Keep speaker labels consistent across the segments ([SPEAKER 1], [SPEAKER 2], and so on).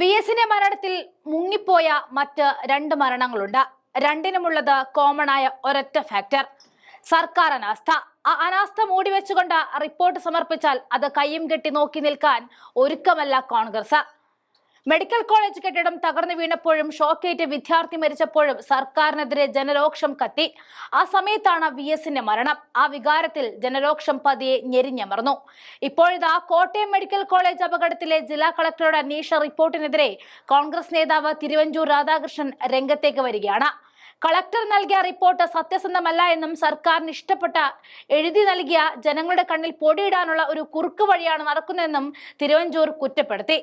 [SPEAKER 1] V എസിന്റെ മരണത്തിൽ മുങ്ങിപ്പോയ മറ്റ് രണ്ട് മരണങ്ങളുണ്ട്. രണ്ടിനുമുള്ളത് കോമൺ ആയ ഒരൊറ്റ ഫാക്ടർ സർക്കാർ അനാസ്ഥ. ആ അനാസ്ഥ മൂടിവെച്ചുകൊണ്ട് റിപ്പോർട്ട് സമർപ്പിച്ചാൽ അത് കയ്യും കെട്ടി നോക്കി നിൽക്കാൻ ഒരുക്കമല്ല കോൺഗ്രസ്. മെഡിക്കൽ കോളേജ് കെട്ടിടം തകർന്നു വീണപ്പോഴും ഷോക്കേറ്റ് വിദ്യാർത്ഥി മരിച്ചപ്പോഴും സർക്കാരിനെതിരെ ജനരോക്ഷം കത്തി. ആ സമയത്താണ് വി എസിന്റെ മരണം. ആ വികാരത്തിൽ ജനരോക്ഷം പതിയെ ഞെരിഞ്ഞമർന്നു. ഇപ്പോഴിതാ കോട്ടയം മെഡിക്കൽ കോളേജ് അപകടത്തിലെ ജില്ലാ കളക്ടറുടെ അന്വേഷണ റിപ്പോർട്ടിനെതിരെ കോൺഗ്രസ് നേതാവ് തിരുവഞ്ചൂർ രാധാകൃഷ്ണൻ രംഗത്തേക്ക് വരികയാണ്. കളക്ടർ നൽകിയ റിപ്പോർട്ട് സത്യസന്ധമല്ല എന്നും സർക്കാരിന് ഇഷ്ടപ്പെട്ട എഴുതി നൽകിയ ജനങ്ങളുടെ കണ്ണിൽ പൊടിയിടാനുള്ള ഒരു കുറുക്ക് വഴിയാണ് നടക്കുന്നതെന്നും തിരുവഞ്ചൂർ കുറ്റപ്പെടുത്തി.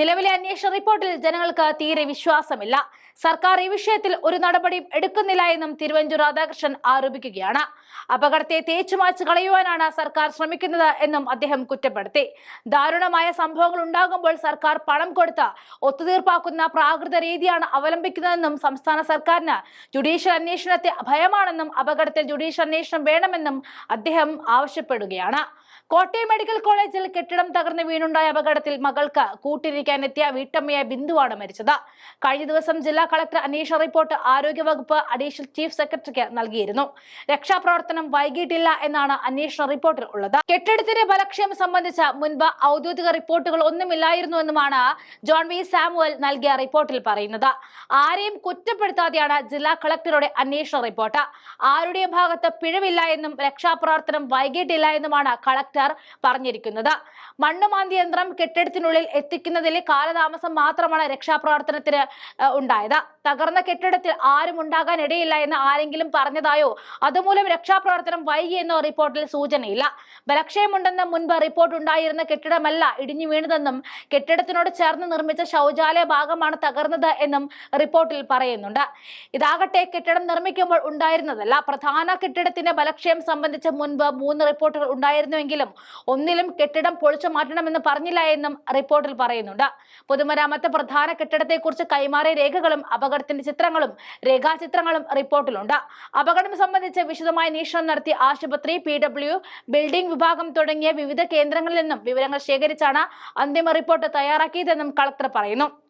[SPEAKER 1] നിലവിലെ അന്വേഷണ റിപ്പോർട്ടിൽ ജനങ്ങൾക്ക് തീരെ വിശ്വാസമില്ല. സർക്കാർ ഈ വിഷയത്തിൽ ഒരു നടപടിയും എടുക്കുന്നില്ല എന്നും തിരുവഞ്ചൂർ രാധാകൃഷ്ണൻ ആരോപിക്കുകയാണ്. അപകടത്തെ തേച്ചുമാച്ച് കളയുവാനാണ് സർക്കാർ ശ്രമിക്കുന്നത് എന്നും അദ്ദേഹം കുറ്റപ്പെടുത്തി. ദാരുണമായ സംഭവങ്ങൾ ഉണ്ടാകുമ്പോൾ സർക്കാർ പണം കൊടുത്ത് ഒത്തുതീർപ്പാക്കുന്ന പ്രാകൃത രീതിയാണ് അവലംബിക്കുന്നതെന്നും സംസ്ഥാന സർക്കാരിന് ജുഡീഷ്യൽ അന്വേഷണത്തെ ഭയമാണെന്നും അപകടത്തിൽ ജുഡീഷ്യൽ അന്വേഷണം വേണമെന്നും അദ്ദേഹം ആവശ്യപ്പെടുകയാണ്. കോട്ടയം മെഡിക്കൽ കോളേജിൽ കെട്ടിടം തകർന്ന് വീണുണ്ടായ അപകടത്തിൽ മകൾക്ക് കൂട്ടിരിക്കാനെത്തിയ വീട്ടമ്മയായ ബിന്ദുവാണ് മരിച്ചത്. കഴിഞ്ഞ ദിവസം ജില്ലാ കളക്ടർ അന്വേഷണ റിപ്പോർട്ട് ആരോഗ്യവകുപ്പ് അഡീഷണൽ ചീഫ് സെക്രട്ടറിക്ക് നൽകിയിരുന്നു. രക്ഷാപ്രവർത്തനം വൈകിട്ടില്ല എന്നാണ് അന്വേഷണ റിപ്പോർട്ടിൽ ഉള്ളത്. കെട്ടിടത്തിന്റെ ബലക്ഷയം സംബന്ധിച്ച മുൻപ് ഔദ്യോഗിക റിപ്പോർട്ടുകൾ ഒന്നുമില്ലായിരുന്നു എന്നുമാണ് ജോൺ വി സാമുവൽ നൽകിയ റിപ്പോർട്ടിൽ പറയുന്നത്. ആരെയും കുറ്റപ്പെടുത്താതെയാണ് ജില്ലാ കളക്ടറുടെ അന്വേഷണ റിപ്പോർട്ട്. ആരുടെയും ഭാഗത്ത് പിഴവില്ല എന്നും രക്ഷാപ്രവർത്തനം വൈകിട്ടില്ല എന്നുമാണ് കളക്ടർ പറഞ്ഞിരിക്കുന്നത്. മണ്ണുമാന്തി യന്ത്രം കെട്ടിടത്തിനുള്ളിൽ എത്തിക്കുന്നതിൽ കാലതാമസം മാത്രമാണ് രക്ഷാപ്രവർത്തനത്തിന് ഉണ്ടായത്. തകർന്ന കെട്ടിടത്തിൽ ആരും ഉണ്ടാകാൻ ഇടയില്ല എന്ന് ആരെങ്കിലും പറഞ്ഞതായോ? അതുമൂലം രക്ഷാപ്രവർത്തനം വൈകി എന്ന റിപ്പോർട്ടിൽ സൂചനയില്ല. ബലക്ഷയമുണ്ടെന്ന് മുൻപ് റിപ്പോർട്ട് ഉണ്ടായിരുന്ന കെട്ടിടമല്ല ഇടിഞ്ഞു വീണതെന്നും കെട്ടിടത്തിനോട് ചേർന്ന് നിർമ്മിച്ച ശൗചാലയ ഭാഗമാണ് തകർന്നത് എന്നും റിപ്പോർട്ടിൽ പറയുന്നുണ്ട്. ഇതാകട്ടെ കെട്ടിടം നിർമ്മിക്കുമ്പോൾ ഉണ്ടായിരുന്നതല്ല. പ്രധാന കെട്ടിടത്തിന്റെ ബലക്ഷയം സംബന്ധിച്ച് മുൻപ് മൂന്ന് റിപ്പോർട്ടുകൾ ഉണ്ടായിരുന്നുവെങ്കിലും ഒന്നിലും കെട്ടിടം പൊളിച്ചു മാറ്റണമെന്ന് പറഞ്ഞില്ല എന്നും റിപ്പോർട്ടിൽ പറയുന്നുണ്ട്. പൊതുമരാമത്ത് പ്രധാന കെട്ടിടത്തെക്കുറിച്ച് കൈമാറിയ രേഖകളും അപകടത്തിന്റെ ചിത്രങ്ങളും രേഖാചിത്രങ്ങളും റിപ്പോർട്ടിലുണ്ട്. അപകടം സംബന്ധിച്ച് വിശദമായ അന്വേഷണം നടത്തി ആശുപത്രി പി ബിൽഡിംഗ് വിഭാഗം തുടങ്ങിയ വിവിധ കേന്ദ്രങ്ങളിൽ നിന്നും വിവരങ്ങൾ ശേഖരിച്ചാണ് അന്തിമ റിപ്പോർട്ട് തയ്യാറാക്കിയതെന്നും കളക്ടർ പറയുന്നു.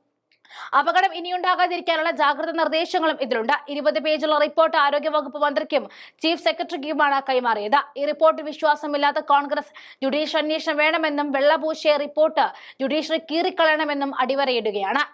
[SPEAKER 1] അപകടം ഇനിയുണ്ടാകാതിരിക്കാനുള്ള ജാഗ്രത നിർദ്ദേശങ്ങളും ഇതിലുണ്ട്. ഇരുപത് പേജുള്ള റിപ്പോർട്ട് ആരോഗ്യവകുപ്പ് മന്ത്രിക്കും ചീഫ് സെക്രട്ടറിക്കുമാണ് കൈമാറിയത്. ഈ റിപ്പോർട്ട് വിശ്വാസമില്ലാത്ത കോൺഗ്രസ് ജുഡീഷ്യൽ അന്വേഷണം വേണമെന്നും വെള്ളപൂശിയ റിപ്പോർട്ട് ജുഡീഷ്യറി കീറിക്കളയണമെന്നും അടിവരയിടുകയാണ്.